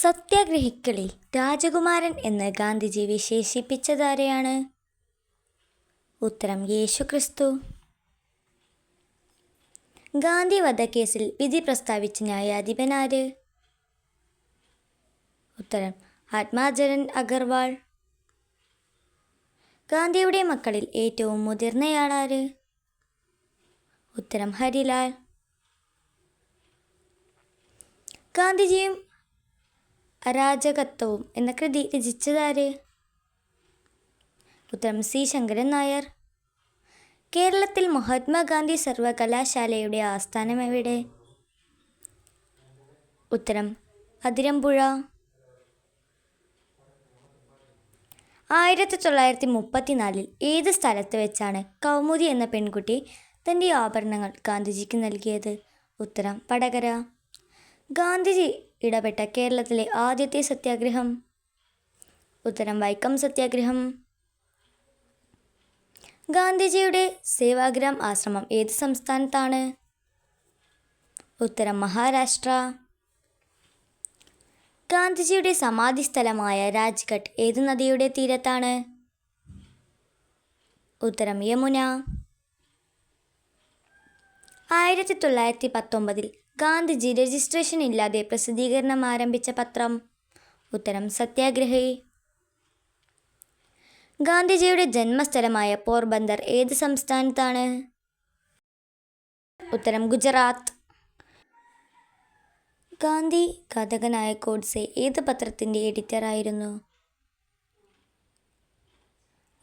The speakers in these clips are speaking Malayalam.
സത്യാഗ്രഹികളിൽ രാജകുമാരൻ എന്ന് ഗാന്ധിജി വിശേഷിപ്പിച്ചതാരെയാണ്? ഉത്തരം യേശുക്രിസ്തു. ഗാന്ധി വധക്കേസിൽ വിധി പ്രസ്താവിച്ച ന്യായാധിപൻ ആര്? ഉത്തരം ആത്മാചരൻ അഗർവാൾ. ഗാന്ധിയുടെ മക്കളിൽ ഏറ്റവും മുതിർന്നയാളാര്? ഉത്തരം ഹരിലാൽ. ഗാന്ധിജിയും അരാജകത്വവും എന്ന കൃതി രചിച്ചതാര്? ഉത്തരം സി. ശങ്കരൻ നായർ. കേരളത്തിൽ മഹാത്മാഗാന്ധി സർവകലാശാലയുടെ ആസ്ഥാനം എവിടെ? ഉത്തരം അതിരമ്പുഴ. ആയിരത്തി തൊള്ളായിരത്തി മുപ്പത്തിനാലിൽ ഏത് സ്ഥലത്ത് വെച്ചാണ് കൗമുദി എന്ന പെൺകുട്ടി തന്റെ ആഭരണങ്ങൾ ഗാന്ധിജിക്ക് നൽകിയത്? ഉത്തരം വടകര. ഗാന്ധിജി ഇടപെട്ട കേരളത്തിലെ ആദ്യത്തെ സത്യാഗ്രഹം. ഉത്തരം വൈക്കം സത്യാഗ്രഹം. ഗാന്ധിജിയുടെ സേവാഗ്രാം ആശ്രമം ഏത് സംസ്ഥാനത്താണ്? ഉത്തരം മഹാരാഷ്ട്ര. ഗാന്ധിജിയുടെ സമാധി സ്ഥലമായ രാജ്ഘട്ട് ഏത് നദിയുടെ തീരത്താണ്? ഉത്തരം യമുന. ആയിരത്തി തൊള്ളായിരത്തി പത്തൊമ്പതിൽ ഗാന്ധിജി രജിസ്ട്രേഷൻ ഇല്ലാതെ പ്രസിദ്ധീകരണം ആരംഭിച്ച പത്രം. ഉത്തരം സത്യാഗ്രഹി. ഗാന്ധിജിയുടെ ജന്മസ്ഥലമായ പോർബന്ദർ ഏത് സംസ്ഥാനത്താണ്? ഉത്തരം ഗുജറാത്ത്. ഗാന്ധി ഘാതകനായ കോഡ്സെ ഏത് പത്രത്തിന്റെ എഡിറ്ററായിരുന്നു?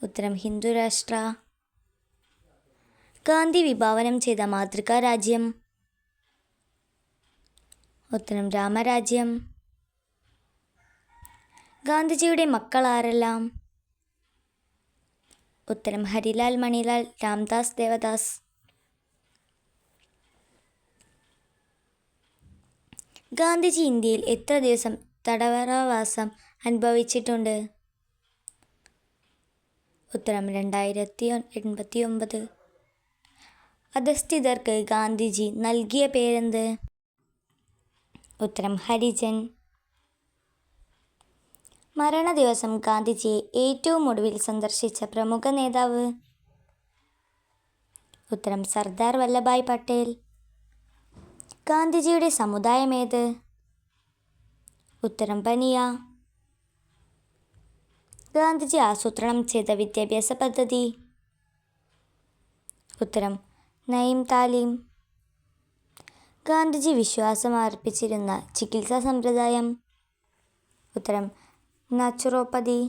ഉത്തരം ഹിന്ദുരാഷ്ട്ര ഗാന്ധി വിഭാവനം ചെയ്ത മാതൃകാ രാജ്യം. ഉത്തരം രാമരാജ്യം. ഗാന്ധിജിയുടെ മക്കൾ ആരെല്ലാം ഉത്തരം ഹരിലാൽ മണിലാൽ രാംദാസ് ദേവദാസ്. ഗാന്ധിജി ഇന്ത്യയിൽ എത്ര ദിവസം തടവറവാസം അനുഭവിച്ചിട്ടുണ്ട്? ഉത്തരം രണ്ടായിരത്തി എൺപത്തി ഒമ്പത്. അധസ്ഥിതർക്ക് ഗാന്ധിജി നൽകിയ പേരെന്ത്? ഉത്തരം ഹരിജൻ. മരണ ദിവസം ഗാന്ധിജിയെ ഏറ്റവും ഒടുവിൽ സന്ദർശിച്ച പ്രമുഖ നേതാവ്? ഉത്തരം സർദാർ വല്ലഭായ് പട്ടേൽ. ഗാന്ധിജിയുടെ സമുദായം ഏത്? ഉത്തരം പനിയ ഗാന്ധിജി ആസൂത്രണം ചെയ്ത വിദ്യാഭ്യാസ പദ്ധതി? ഉത്തരം നയിം താലീം. ഗാന്ധിജി വിശ്വാസം അർപ്പിച്ചിരുന്ന ചികിത്സാ സമ്പ്രദായം. ഉത്തരം നാച്ചുറോപ്പതി.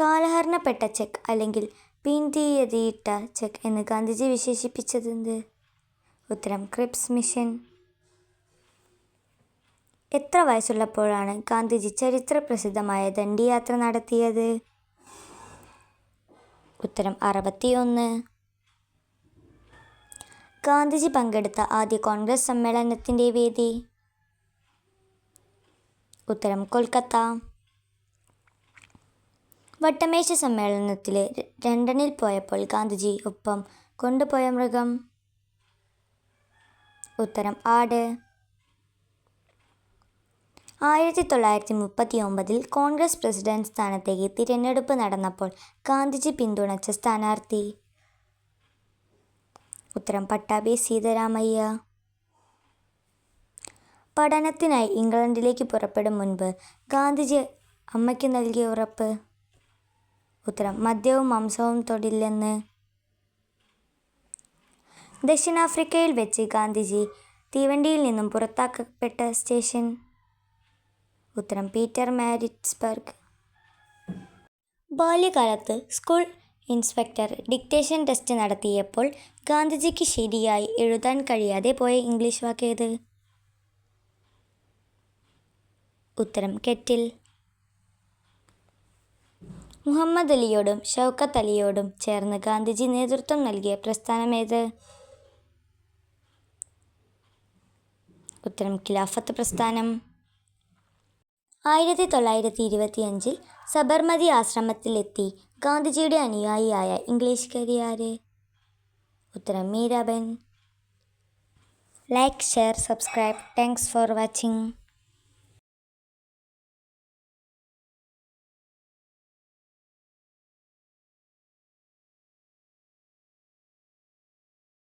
കാലഹരണപ്പെട്ട ചെക്ക് അല്ലെങ്കിൽ പിന്തീയതിയിട്ട ചെക്ക് എന്ന് ഗാന്ധിജി വിശേഷിപ്പിച്ചതെന്ത്? ഉത്തരം ക്രിപ്സ് മിഷൻ. എത്ര വയസ്സുള്ളപ്പോഴാണ് ഗാന്ധിജി ചരിത്ര പ്രസിദ്ധമായ ദണ്ഡിയാത്ര നടത്തിയത്? ഉത്തരം അറുപത്തിയൊന്ന്. ഗാന്ധിജി പങ്കെടുത്ത ആദ്യ കോൺഗ്രസ് സമ്മേളനത്തിന്റെ വേദി. ഉത്തരം കൊൽക്കത്ത. വട്ടമേശ സമ്മേളനത്തിൽ ലണ്ടനിൽ പോയപ്പോൾ ഗാന്ധിജി ഒപ്പം കൊണ്ടുപോയ മൃഗം. ഉത്തരം ആട്. ആയിരത്തി തൊള്ളായിരത്തി മുപ്പത്തി ഒമ്പതിൽ കോൺഗ്രസ് പ്രസിഡന്റ് സ്ഥാനത്തേക്ക് തിരഞ്ഞെടുപ്പ് നടന്നപ്പോൾ ഗാന്ധിജി പിന്തുണച്ച സ്ഥാനാർത്ഥി ഉത്തരം പട്ടാഭി സീതാരാമയ്യ. പഠനത്തിനായി ഇംഗ്ലണ്ടിലേക്ക് പുറപ്പെടും മുൻപ് ഗാന്ധിജി അമ്മയ്ക്ക് നൽകിയ ഉറപ്പ്. ഉത്തരം മദ്യവും മാംസവും തൊടില്ലെന്ന്. ദക്ഷിണാഫ്രിക്കയിൽ വെച്ച് ഗാന്ധിജി തീവണ്ടിയിൽ നിന്നും പുറത്താക്കപ്പെട്ട സ്റ്റേഷൻ. ഉത്തരം പീറ്റർ മാരിറ്റ്സ്ബർഗ്. ബാല്യകാലത്ത് സ്കൂൾ ഇൻസ്പെക്ടർ. ഡിക്റ്റേഷൻ ടെസ്റ്റ് നടത്തിയപ്പോൾ ഗാന്ധിജിക്ക് ശരിയായി എഴുതാൻ കഴിയാതെ പോയ ഇംഗ്ലീഷ് വാക്കേത് ഉത്തരം കെറ്റിൽ. മുഹമ്മദ് അലിയോടും ഷൗക്കത്ത് അലിയോടും ചേർന്ന് ഗാന്ധിജി നേതൃത്വം നൽകിയ പ്രസ്ഥാനമേത് ഉത്തരം ഖിലാഫത്ത് പ്രസ്ഥാനം. ആയിരത്തി തൊള്ളായിരത്തി ഇരുപത്തിയഞ്ചിൽ സബർമതി ആശ്രമത്തിലെത്തി ഗാന്ധിജിയുടെ അനുയായിയായ ഇംഗ്ലീഷുകാരി ആര് ഉത്തരം Mirabehn like share subscribe thanks for watching